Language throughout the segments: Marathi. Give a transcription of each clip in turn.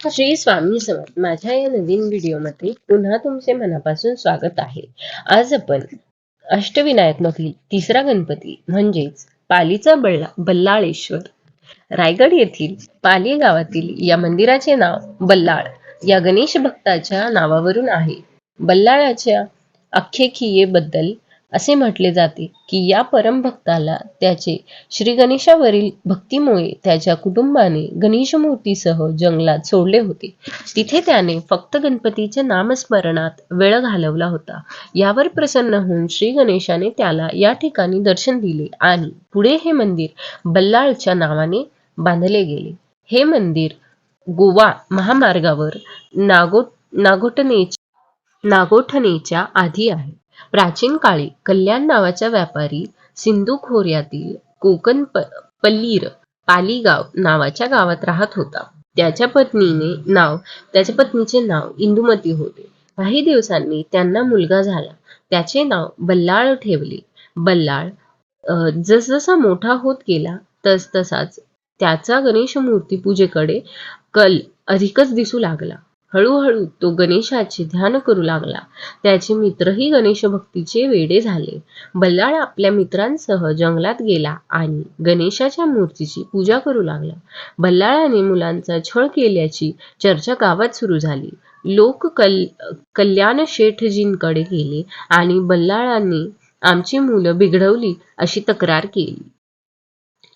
श्री स्वामी समर्थ माझ्या या नवीन व्हिडिओमध्ये पुन्हा तुमचे मनापासून स्वागत आहे. आज आपण अष्टविनायक मधील तिसरा गणपती म्हणजेच पालीचा बल्ला बल्लाळेश्वर. रायगड येथील पाली गावातील या मंदिराचे नाव बल्लाळ. या गणेश भक्ताच्या नावावरून आहे. बल्लाळाच्या आख्यायिकेबद्दल असे म्हटले जाते की या परमभक्ताला त्याचे श्री गणेशावरील भक्तीमुळे त्याच्या कुटुंबाने गणेश मूर्तीसह जंगलात सोडले होते. तिथे त्याने फक्त गणपतीच्या नामस्मरणात वेळ घालवला होता. यावर प्रसन्न होऊन श्री गणेशाने त्याला या ठिकाणी दर्शन दिले आणि पुढे हे मंदिर बल्लाळच्या नावाने बांधले गेले. हे मंदिर गोवा महामार्गावर नागो नागोटनेच्या नागोठणेच्या आधी आहे. प्राचीन काळी कल्याण नावाचा व्यापारी सिंधू खोऱ्यातील कोकण प पल्लीर पालीगाव नावाच्या गावात राहत होता. त्याच्या पत्नीने नाव त्याच्या पत्नीचे नाव इंदुमती होते. काही दिवसांनी त्यांना मुलगा झाला. त्याचे नाव बल्लाळ ठेवले. बल्लाळ जसजसा मोठा होत गेला तसतसाच त्याचा गणेश मूर्ती पूजेकडे कल अधिकच दिसू लागला. हळूहळू तो गणेशाचे ध्यान करू लागला. त्याचे मित्रही गणेश भक्तीचे वेडे झाले. बल्लाळ आपल्या मित्रांसह जंगलात गेला आणि गणेशाच्या मूर्तीची पूजा करू लागला. बल्लाळाने मुलांचा छळ केल्याची चर्चा गावात सुरू झाली. लोक कल कल्याण शेठजींकडे गेले आणि बल्लाळांनी आमची मुलं बिघडवली अशी तक्रार केली.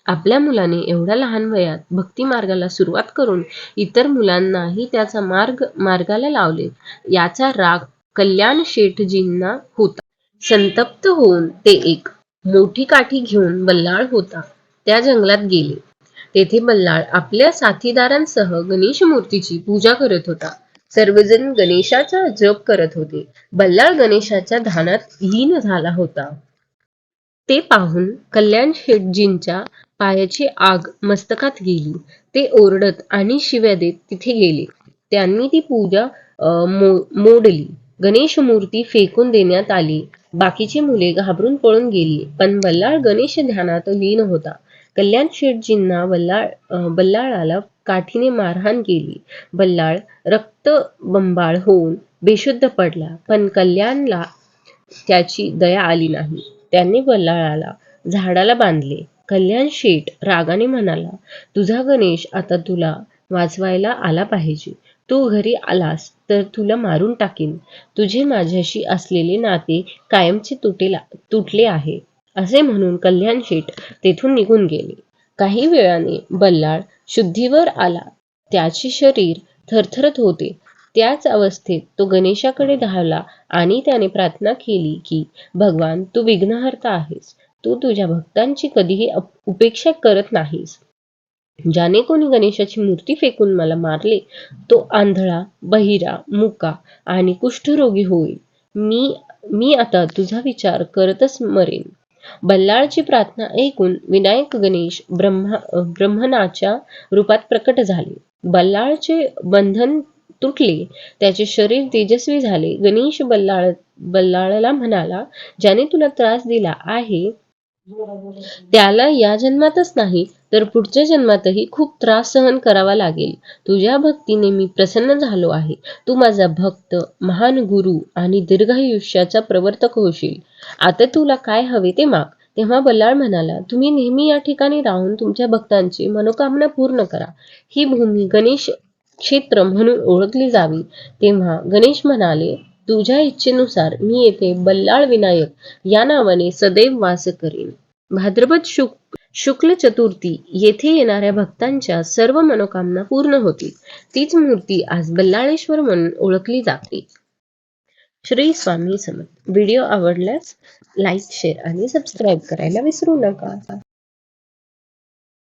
आपल्या मुलाने एवढ्या लहान वयात भक्ती मार्गाला सुरुवात करून इतर मुलांनाही त्याचा मार्ग मार्गाला लावले. याचा राग कल्याण शेठजींना होता. संतप्त होऊन ते एक मोठी काठी घेऊन बल्लाळ होता. त्या जंगलात गेले. तेथे बल्लाळ आपल्या साथीदारांसह गणेश मूर्तीची पूजा करत होता. सर्वजण गणेशाचा जप करत होते. बल्लाळ गणेशाच्या ध्यानात लीन झाला होता. ते पाहून कल्याण शेठजींच्या पायाची आग मस्तकात गेली. ते ओरडत आणि शिव्या देत तिथे गेले. त्यांनी ती पूजा मोडली. गणेश मूर्ती फेकून देण्यात आली. बाकीची मुले घाबरून पळून गेली. पण बल्लाळ गणेश ध्यानात लीन होता. कल्याण शेठजींना बल्लाळ बल्लाळाला काठीने मारहाण केली. बल्लाळ रक्तबंबाळ होऊन बेशुद्ध पडला. पण कल्याणला त्याची दया आली नाही. त्यांनी बल्लाळाला झाडाला बांधले. कल्याण शेठ रागाने म्हणाला तुझा गणेश आता तुला वाचवायला आला पाहिजे. तू घरी आलास तर तुला मारून टाकीन. तुझे माझ्याशी असलेले नाते कायमचे तुटेला तुटले आहे. असे म्हणून कल्याण शेठ तेथून निघून गेले. काही वेळाने बल्लाळ शुद्धीवर आला. त्याचे शरीर थरथरत होते. त्याच अवस्थेत तो गणेशाकडे धावला आणि त्याने प्रार्थना केली की भगवान तू विघ्नहर्ता आहेस. तू तुझ्या भक्तांची कधीही उपेक्षा करत नाहीस. ज्याने कोणी गणेशाची मूर्ती फेकून मला मारले तो आंधळा बहिरा मुका आणि कुष्ठरोगी होईल. मी मी आता तुझा विचार करतच मरेन. बल्लाळची प्रार्थना ऐकून विनायक गणेश ब्रह्मा ब्रह्मनाच्या रूपात प्रकट झाले. बल्लाळचे बंधन तुटले. त्याचे शरीर तेजस्वी झाले. गणेश बल्लाळ बल्लाळला म्हणाला ज्याने तुला त्रास दिला आहे त्याला या जन्मातच नाही तर पुढच्या जन्मातही खूप त्रास सहन करावा लागेल. तुझ्या भक्तीने मी प्रसन्न झालो आहे. तू माझा भक्त महान गुरु आणि दीर्घायुष्याचा प्रवर्तक होशील. आता तुला काय हवे ते माग. तेव्हा बल्लाळ म्हणाला तुम्ही नेहमी या ठिकाणी राहून तुमच्या भक्तांची मनोकामना पूर्ण करा. ही भूमी गणेश क्षेत्र म्हणून ओळखली जावी. तेव्हा गणेश म्हणाले तुझ्या इच्छेनुसार मी येथे बल्लाळ विनायक या नावाने सदैव वास करेन. भाद्रपद शुक शुक्ल चतुर्थी येथे येणाऱ्या भक्तांच्या सर्व मनोकामना पूर्ण होतील. तीच मूर्ती आज बल्लाळेश्वर म्हणून ओळखली जाते. श्री स्वामी समर्थ. व्हिडिओ आवडल्यास लाईक शेअर आणि सबस्क्राईब करायला विसरू नका.